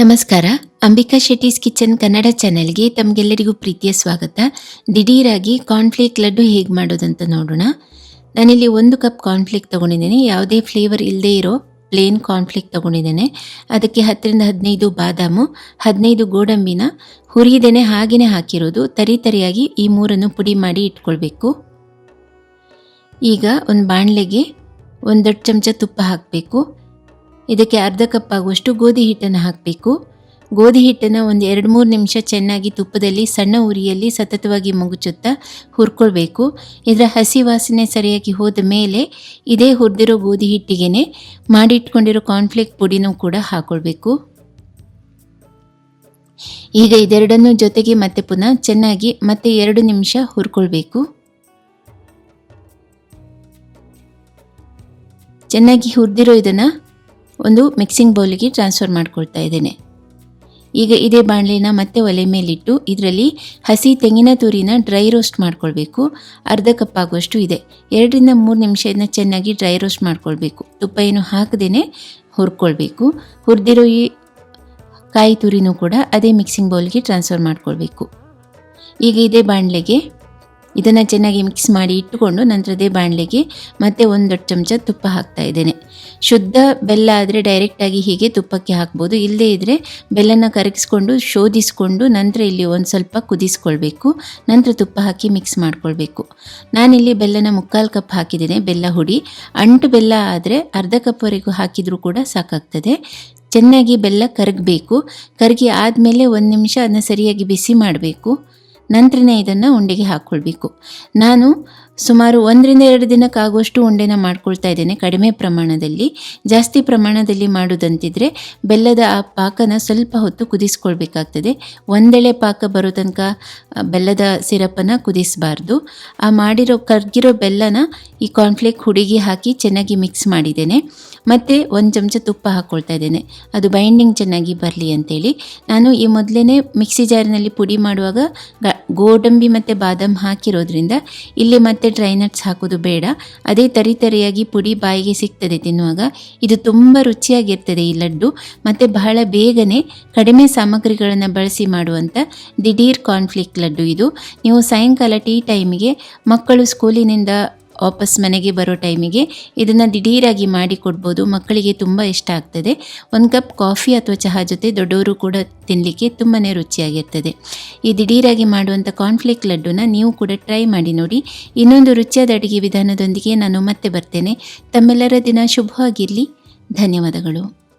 ನಮಸ್ಕಾರ. ಅಂಬಿಕಾ ಶೆಟ್ಟೀಸ್ ಕಿಚನ್ ಕನ್ನಡ ಚಾನೆಲ್ಗೆ ತಮಗೆಲ್ಲರಿಗೂ ಪ್ರೀತಿಯ ಸ್ವಾಗತ. ದಿಢೀರಾಗಿ ಕಾರ್ನ್ಫ್ಲೇಕ್ ಲಡ್ಡು ಹೇಗೆ ಮಾಡೋದಂತ ನೋಡೋಣ. ನಾನಿಲ್ಲಿ ಒಂದು ಕಪ್ ಕಾರ್ನ್ಫ್ಲೇಕ್ ತೊಗೊಂಡಿದ್ದೇನೆ. ಯಾವುದೇ ಫ್ಲೇವರ್ ಇಲ್ಲದೇ ಇರೋ ಪ್ಲೇನ್ ಕಾರ್ನ್ಫ್ಲೇಕ್ ತೊಗೊಂಡಿದ್ದೇನೆ. ಅದಕ್ಕೆ ಹತ್ತರಿಂದ ಹದಿನೈದು ಬಾದಾಮು, ಹದಿನೈದು ಗೋಡಂಬಿನ, ಹುರಿದೇನೆ ಹಾಗೆಯೇ ಹಾಕಿರೋದು. ತರಿ ತರಿಯಾಗಿ ಈ ಮೂರನ್ನು ಪುಡಿ ಮಾಡಿ ಇಟ್ಕೊಳ್ಬೇಕು. ಈಗ ಒಂದು ಬಾಣಲೆಗೆ ಒಂದು ದೊಡ್ಡ ಚಮಚ ತುಪ್ಪ ಹಾಕಬೇಕು. ಇದಕ್ಕೆ ಅರ್ಧ ಕಪ್ ಆಗುವಷ್ಟು ಗೋಧಿ ಹಿಟ್ಟನ್ನು ಹಾಕಬೇಕು. ಗೋಧಿ ಹಿಟ್ಟನ್ನು ಒಂದು ಎರಡು ಮೂರು ನಿಮಿಷ ಚೆನ್ನಾಗಿ ತುಪ್ಪದಲ್ಲಿ ಸಣ್ಣ ಉರಿಯಲ್ಲಿ ಸತತವಾಗಿ ಮಗುಚುತ್ತಾ ಹುರ್ಕೊಳ್ಬೇಕು. ಇದರ ಹಸಿ ವಾಸನೆ ಸರಿಯಾಗಿ ಹೋದ ಮೇಲೆ ಇದೇ ಹುರಿದಿರೋ ಗೋಧಿ ಹಿಟ್ಟಿಗೆನೆ ಮಾಡಿಟ್ಕೊಂಡಿರೋ ಕಾರ್ನ್ಫ್ಲೇಕ್ ಪುಡಿನೂ ಕೂಡ ಹಾಕೊಳ್ಬೇಕು. ಈಗ ಇದೆರಡನ್ನೂ ಜೊತೆಗೆ ಮತ್ತೆ ಪುನಃ ಚೆನ್ನಾಗಿ ಮತ್ತೆ ಎರಡು ನಿಮಿಷ ಹುರ್ಕೊಳ್ಬೇಕು. ಚೆನ್ನಾಗಿ ಹುರಿದಿರೋ ಇದನ್ನು ಒಂದು ಮಿಕ್ಸಿಂಗ್ ಬೌಲಿಗೆ ಟ್ರಾನ್ಸ್ಫರ್ ಮಾಡ್ಕೊಳ್ತಾ ಇದ್ದೇನೆ. ಈಗ ಇದೇ ಬಾಣಲಿನ ಮತ್ತೆ ಒಲೆ ಮೇಲಿಟ್ಟು ಇದರಲ್ಲಿ ಹಸಿ ತೆಂಗಿನ ತುರಿನ ಡ್ರೈ ರೋಸ್ಟ್ ಮಾಡ್ಕೊಳ್ಬೇಕು. ಅರ್ಧ ಕಪ್ ಆಗುವಷ್ಟು ಇದೆ. ಎರಡರಿಂದ ಮೂರು ನಿಮಿಷ ಇದನ್ನ ಚೆನ್ನಾಗಿ ಡ್ರೈ ರೋಸ್ಟ್ ಮಾಡ್ಕೊಳ್ಬೇಕು. ತುಪ್ಪ ಏನು ಹಾಕದೇನೆ ಹುರ್ಕೊಳ್ಬೇಕು. ಹುರಿದಿರೋ ಈ ಕಾಯಿ ತುರಿನೂ ಕೂಡ ಅದೇ ಮಿಕ್ಸಿಂಗ್ ಬೌಲ್ಗೆ ಟ್ರಾನ್ಸ್ಫರ್ ಮಾಡ್ಕೊಳ್ಬೇಕು. ಈಗ ಇದೇ ಬಾಣಲೆಗೆ ಇದನ್ನು ಚೆನ್ನಾಗಿ ಮಿಕ್ಸ್ ಮಾಡಿ ಇಟ್ಟುಕೊಂಡು ನಂತರದೇ ಬಾಣಲೆಗೆ ಮತ್ತೆ ಒಂದು ಚಮಚ ತುಪ್ಪ ಹಾಕ್ತಾ ಇದ್ದೇನೆ. ಶುದ್ಧ ಬೆಲ್ಲ ಆದರೆ ಡೈರೆಕ್ಟಾಗಿ ಹೀಗೆ ತುಪ್ಪಕ್ಕೆ ಹಾಕ್ಬೋದು. ಇಲ್ಲದೇ ಇದ್ದರೆ ಬೆಲ್ಲನ ಕರಗಿಸ್ಕೊಂಡು ಶೋಧಿಸಿಕೊಂಡು ನಂತರ ಇಲ್ಲಿ ಒಂದು ಸ್ವಲ್ಪ ಕುದಿಸ್ಕೊಳ್ಬೇಕು. ನಂತರ ತುಪ್ಪ ಹಾಕಿ ಮಿಕ್ಸ್ ಮಾಡ್ಕೊಳ್ಬೇಕು. ನಾನಿಲ್ಲಿ ಬೆಲ್ಲನ ಮುಕ್ಕಾಲು ಕಪ್ ಹಾಕಿದ್ದೇನೆ, ಬೆಲ್ಲ ಹುಡಿ. ಅಂಟು ಬೆಲ್ಲ ಆದರೆ ಅರ್ಧ ಕಪ್ವರೆಗೂ ಹಾಕಿದರೂ ಕೂಡ ಸಾಕಾಗ್ತದೆ. ಚೆನ್ನಾಗಿ ಬೆಲ್ಲ ಕರಗಬೇಕು. ಕರಗಿ ಆದಮೇಲೆ ಒಂದು ನಿಮಿಷ ಅದನ್ನ ಸರಿಯಾಗಿ ಬಿಸಿ ಮಾಡಬೇಕು. ನಂತರನೇ ಇದನ್ನು ಉಂಡೆಗೆ ಹಾಕ್ಕೊಳ್ಬೇಕು ನಾನು ಸುಮಾರು ಒಂದರಿಂದ ಎರಡು ದಿನಕ್ಕಾಗುವಷ್ಟು ಉಂಡೆನ ಮಾಡ್ಕೊಳ್ತಾ ಇದ್ದೇನೆ. ಕಡಿಮೆ ಪ್ರಮಾಣದಲ್ಲಿ. ಜಾಸ್ತಿ ಪ್ರಮಾಣದಲ್ಲಿ ಮಾಡೋದಂತಿದ್ರೆ ಬೆಲ್ಲದ ಆ ಪಾಕನ ಸ್ವಲ್ಪ ಹೊತ್ತು ಕುದಿಸ್ಕೊಳ್ಬೇಕಾಗ್ತದೆ. ಒಂದೆಳೆ ಪಾಕ ಬರೋ ತನಕ ಬೆಲ್ಲದ ಸಿರಪನ್ನು ಕುದಿಸಬಾರ್ದು. ಆ ಮಾಡಿರೋ, ಕರ್ಗಿರೋ ಬೆಲ್ಲನ ಈ ಕಾರ್ನ್ಫ್ಲೇಕ್ ಹುಡುಗಿ ಹಾಕಿ ಚೆನ್ನಾಗಿ ಮಿಕ್ಸ್ ಮಾಡಿದ್ದೇನೆ. ಮತ್ತು ಒಂದು ಚಮಚ ತುಪ್ಪ ಹಾಕ್ಕೊಳ್ತಾ ಇದ್ದೇನೆ. ಅದು ಬೈಂಡಿಂಗ್ ಚೆನ್ನಾಗಿ ಬರಲಿ ಅಂತೇಳಿ. ನಾನು ಈ ಮೊದಲೇ ಮಿಕ್ಸಿ ಜಾರಿನಲ್ಲಿ ಪುಡಿ ಮಾಡುವಾಗ ಗೋಡಂಬಿ ಮತ್ತು ಬಾದಾಮ್ ಹಾಕಿರೋದ್ರಿಂದ ಇಲ್ಲಿ ಮತ್ತೆ ಡ್ರೈ ನಟ್ಸ್ ಹಾಕೋದು ಬೇಡ. ಅದೇ ತರಿ ತರಿಯಾಗಿ ಪುಡಿ ಬಾಯಿಗೆ ಸಿಗ್ತದೆ ತಿನ್ನುವಾಗ. ಇದು ತುಂಬ ರುಚಿಯಾಗಿರ್ತದೆ ಈ ಲಡ್ಡು. ಮತ್ತು ಬಹಳ ಬೇಗನೆ ಕಡಿಮೆ ಸಾಮಗ್ರಿಗಳನ್ನು ಬಳಸಿ ಮಾಡುವಂಥ ದಿಢೀರ್ ಕಾರ್ನ್ಫ್ಲಿಕ್ ಲಡ್ಡು ಇದು. ನೀವು ಸಾಯಂಕಾಲ ಟೀ ಟೈಮಿಗೆ ಮಕ್ಕಳು ಸ್ಕೂಲಿನಿಂದ ವಾಪಸ್ ಮನೆಗೆ ಬರೋ ಟೈಮಿಗೆ ಇದನ್ನು ದಿಢೀರಾಗಿ ಮಾಡಿ ಕೊಡ್ಬೋದು. ಮಕ್ಕಳಿಗೆ ತುಂಬ ಇಷ್ಟ ಆಗ್ತದೆ. ಒಂದು ಕಪ್ ಕಾಫಿ ಅಥವಾ ಚಹಾ ಜೊತೆ ದೊಡ್ಡವರು ಕೂಡ ತಿನ್ನಲಿಕ್ಕೆ ತುಂಬಾ ರುಚಿಯಾಗಿರ್ತದೆ. ಈ ದಿಢೀರಾಗಿ ಮಾಡುವಂಥ ಕಾನ್ಫ್ಲೇಕ್ ಲಡ್ಡುನ ನೀವು ಕೂಡ ಟ್ರೈ ಮಾಡಿ ನೋಡಿ. ಇನ್ನೊಂದು ರುಚಿಯಾದ ಅಡುಗೆ ವಿಧಾನದೊಂದಿಗೆ ನಾನು ಮತ್ತೆ ಬರ್ತೇನೆ. ತಮ್ಮೆಲ್ಲರ ದಿನ ಶುಭವಾಗಿರಲಿ. ಧನ್ಯವಾದಗಳು.